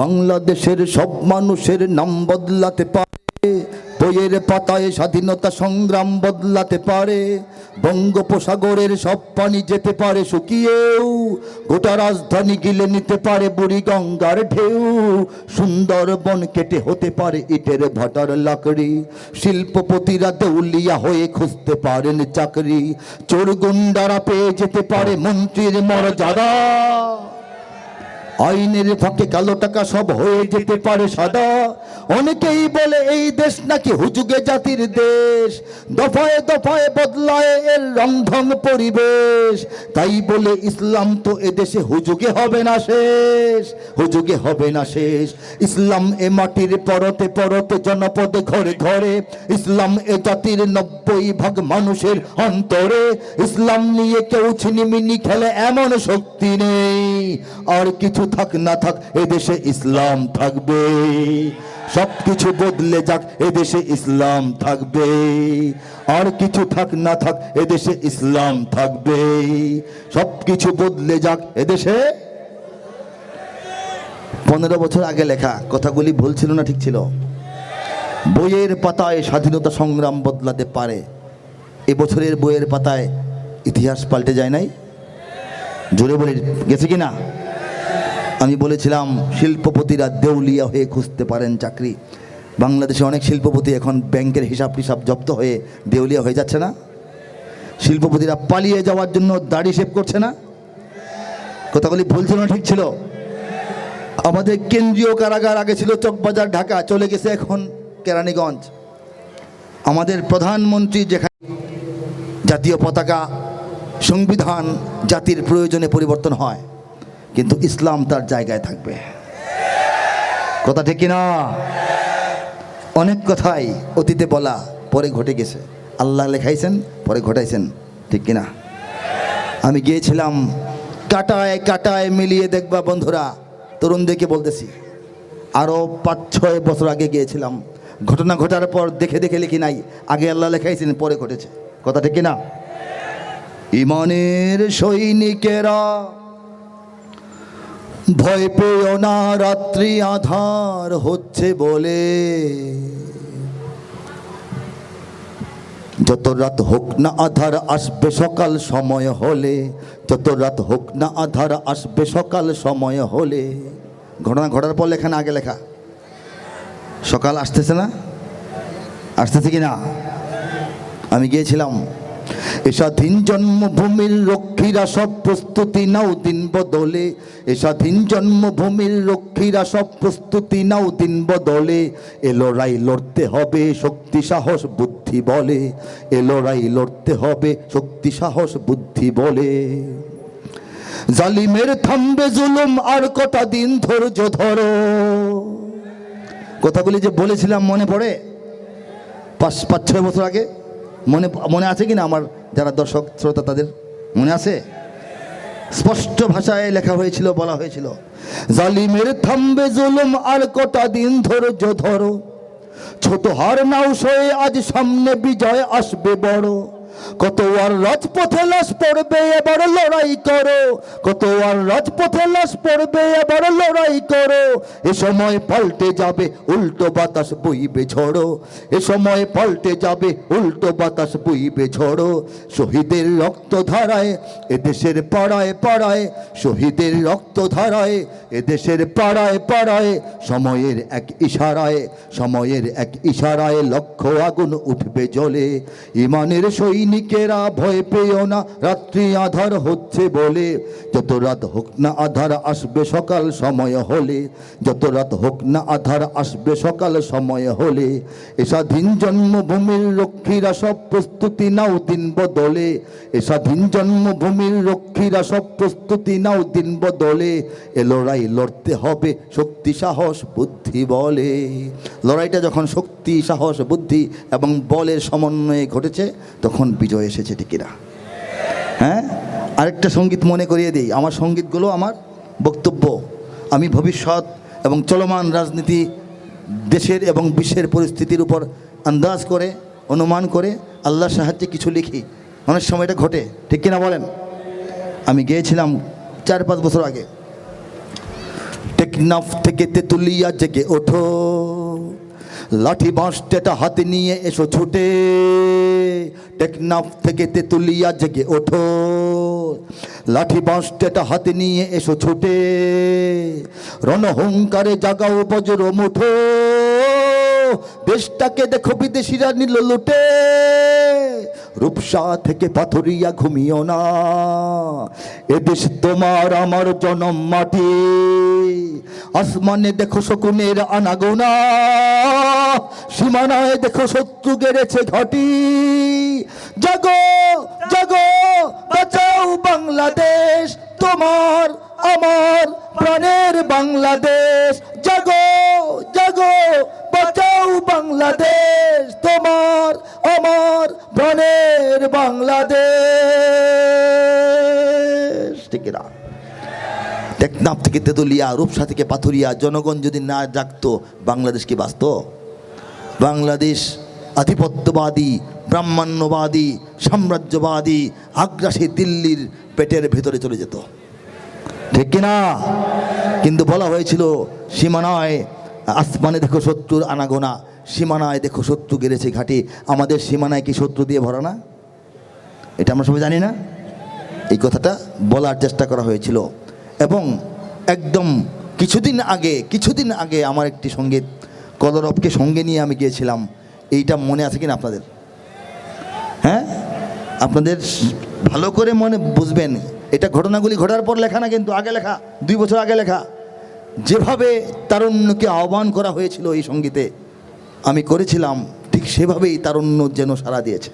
বাংলাদেশের সব মানুষের নাম বদলাতে পারে, বইয়ের পাতায় স্বাধীনতা সংগ্রাম বদলাতে পারে, বঙ্গোপসাগরের সব পানি যেতে পারে, শুকিয়েও গোটা রাজধানী গিলে নিতে পারে বুড়ি গঙ্গার ঢেউ, সুন্দরবন কেটে হতে পারে ইটের ভাটার লাকড়ি, শিল্পপতিরা দেউলিয়া হয়ে খুঁজতে পারেন চাকরি, চোর গুন্ডারা পেয়ে যেতে পারে মন্ত্রীর মর্যাদা। আইনের ফাঁকে কালো টাকা সব হয়ে যেতে পারে সাদা। অনেকেই বলে এই দেশ নাকি হুজুগে জাতির দেশ। দফায় দফায় বদলায় এর রংঢং পরিবেশ। তাই বলে ইসলাম তো এদেশে হুজুগে হবে না শেষ, হুজুগে হবে না শেষ। ইসলাম এ মাটির পরতে পরতে জনপদে ঘরে ঘরে। ইসলাম এ জাতির নব্বই ভাগ মানুষের অন্তরে। ইসলাম নিয়ে কেউ ছিনিমিনি খেলে এমন শক্তি নেই। আর কিছু থাক, না থাক, এদেশে ইসলাম থাকবে। সব কিছু বদলে যাক, এদেশে ইসলাম থাকবে। আর কিছু থাক, না থাক, এদেশে ইসলাম থাকবে। সব কিছু বদলে যাক, এদেশে। পনেরো বছর আগে লেখা, কথাগুলি ভুল ছিল না, ঠিক ছিল। বইয়ের পাতায় স্বাধীনতা সংগ্রাম বদলাতে পারে। এবছরের বইয়ের পাতায় ইতিহাস পাল্টে যায় নাই? জোরে বলে, গেছে কি না আমি বলেছিলাম, শিল্পপতিরা দেউলিয়া হয়ে খুঁজতে পারেন চাকরি। বাংলাদেশে অনেক শিল্পপতি এখন ব্যাংকের হিসাব টিসাব জব্দ হয়ে দেউলিয়া হয়ে যাচ্ছে না? শিল্পপতিরা পালিয়ে যাওয়ার জন্য দাড়ি শেভ করছে না? কথাগুলি ভুল ছিল না, ঠিক ছিল? আমাদের কেন্দ্রীয় কারাগার আগে ছিল চকবাজার, ঢাকা, চলে গেছে এখন কেরানীগঞ্জ। আমাদের প্রধানমন্ত্রী যেখানে জাতীয় পতাকা সংবিধান জাতির প্রয়োজনে পরিবর্তন হয়। কিন্তু ইসলাম তার জায়গায় থাকবে। কথা ঠিক না অনেক কথাই অতীতে বলা, পরে ঘটে গেছে। আল্লাহ লেখাইছেন, পরে ঘটাইছেন, ঠিক কিনা? আমি গিয়েছিলাম, কাটায় কাটায় মিলিয়ে দেখবা বন্ধুরা, তরুণদেরকে বলতেছি আরও পাঁচ ছয় বছর আগে গিয়েছিলাম। ঘটনা ঘটার পর দেখে দেখে লিখি নাই, আগে আল্লাহ লেখাইছেন, পরে ঘটেছে। কথা ঠিক কিনা? ইমানের সৈনিকেরা ভয় পেও না, রাত্রি আধার হচ্ছে বলে। যত রাত হোক না আধার আসবে সকাল সময় হলে, যত রাত হোক না আধার আসবে সকাল সময় হলে। ঘটনা ঘটার পর লেখা না, আগে লেখা। সকাল আসতেছে না? আসতেছে কি না? আমি গিয়েছিলাম। এ স্বাধীন জন্মভূমির রক্ষীরা সব প্রস্তুতি নাও দিন বদলে। এ স্বাধীন জন্মভূমির রক্ষীরা সব প্রস্তুতি নাও দিন বদলে। এ লড়াই লড়তে হবে শক্তি, সাহস, বুদ্ধি, বলে। এ লড়াই লড়তে হবে শক্তি, সাহস, বুদ্ধি, বলে। জালিমের থামবে জুলুম, আর কটা দিন ধৈর্য ধরো। কথাগুলি যে বলেছিলাম মনে পড়ে? পাঁচ পাঁচ, ছয় বছর আগে? মনে মনে আছে কি না আমার যারা দর্শক, শ্রোতা তাদের? মনে আছে? স্পষ্ট ভাষায় লেখা হয়েছিল, বলা হয়েছিল, জালিমের থামবে জুলুম আর কটা দিন ধৈর্য ধরো। ছোট হার নাও সয়ে আজ সামনে বিজয় আসবে বড়। কত আর রাজপথে লাশ পড়বে, এবার লড়াই করো। কত আর রাজপথে লাশ পড়বে, এবার লড়াই করো। এ সময় পাল্টে যাবে, উল্টো বাতাস বইবে ঝড়ো। এ সময় পাল্টে যাবে, উল্টো বাতাস বইবে ঝড়ো। শহীদের রক্ত ধারায় এদেশের পাড়ায় পাড়ায়, শহীদের রক্ত ধারায় এদেশের পাড়ায় পাড়ায়, সময়ের এক ইশারায়, সময়ের এক ইশারায় লক্ষ্য আগুন উঠবে জলে। ইমানের সৈনিকেরা ভয় পেও না। রাত্রি আধার হচ্ছে বলে। যত রাত হোক না আধার আসবে সকাল সময় হলে। যত রাত হোক না আধার আসবে সকাল সময় হলে। এ স্বাধীন জন্মভূমির রক্ষীরা সব প্রস্তুতি নাও দিন বদলে। এ স্বাধীন জন্মভূমির রক্ষীরা সব প্রস্তুতি নাও দিন বদলে। এ লড়াই লড়তে হবে শক্তি, সাহস, বুদ্ধি, বলে। লড়াইটা যখন শক্তি সাহস, বুদ্ধি এবং বলের সমন্বয়ে ঘটেছে, তখন বিজয় এসেছে ঠিকিরা হ্যাঁ? আরেকটা সংগীত মনে করিয়ে দিই। আমার সঙ্গীতগুলো আমার বক্তব্য। আমি ভবিষ্যৎ এবং চলমান রাজনীতি দেশের এবং বিশ্বের পরিস্থিতির উপর আন্দাজ করে, অনুমান করে, আল্লাহর সাহায্যে কিছু লিখি। অনেক সময় এটা ঘটে, ঠিক কিনা বলেন? আমি গিয়েছিলাম চার পাঁচ বছর আগে। টেক টেকনাফ থেকে তেতুলিয়া জেগে ওঠো। লাঠি বাঁশটা হাতে নিয়ে এসো ছুটে। টেকনাফ থেকে তেতুলিয়া জেগে ওঠো। লাঠি বাঁশটা হাতে নিয়ে এসো ছুটে। রণহংকারে জাগাও বজ্র মুঠো। দেশটাকে দেখো বিদেশিরা নিল লুটে। রূপসা থেকে পাথরিয়া ঘুমিও না। এদেশ তোমার, আমার জনম মাটি। আসমানে দেখো শকুনের আনাগোনা, সীমানায় দেখো শত্রু গেড়েছে ঘটি। জাগো জাগো, বাঁচাও বাংলাদেশ, তোমার, আমার প্রাণের বাংলাদেশ। জাগো জাগো, বাঁচাও বাংলাদেশ, তোমার, আমার প্রাণের বাংলাদেশ। ঠিক না টেকনাফ থেকে তেতুলিয়া, রূপসা থেকে পাথুরিয়া, জনগণ যদি না জাগতো, বাংলাদেশ কি বাঁচত? বাংলাদেশ আধিপত্যবাদী, ব্রাহ্মণ্যবাদী, সাম্রাজ্যবাদী, আগ্রাসী দিল্লির পেটের ভেতরে চলে যেত। ঠিক কিনা কিন্তু বলা হয়েছিল, সীমানায়, আসমানে দেখো শত্রুর আনাগোনা, সীমানায় দেখো শত্রু গেড়েছে ঘাটি, আমাদের সীমানায় কি শত্রু দিয়ে ভরা না? এটা আমরা সবাই জানি না। এই কথাটা বলার চেষ্টা করা হয়েছিল। একদম কিছুদিন আগে কিছুদিন আগে আমার একটি সংগীত, কলরবকে সঙ্গে নিয়ে আমি গিয়েছিলাম। এইটা মনে আছে কিনা আপনাদের? হ্যাঁ? আপনাদের ভালো করে মনে বুঝবেন, এটা ঘটনাগুলি ঘটার পর লেখা না কিন্তু আগে লেখা, দুই বছর আগে লেখা। যেভাবে তারুণ্যকে আহ্বান করা হয়েছিল এই সঙ্গীতে, আমি করেছিলাম, ঠিক সেভাবেই তারুণ্য যেন সাড়া দিয়েছে।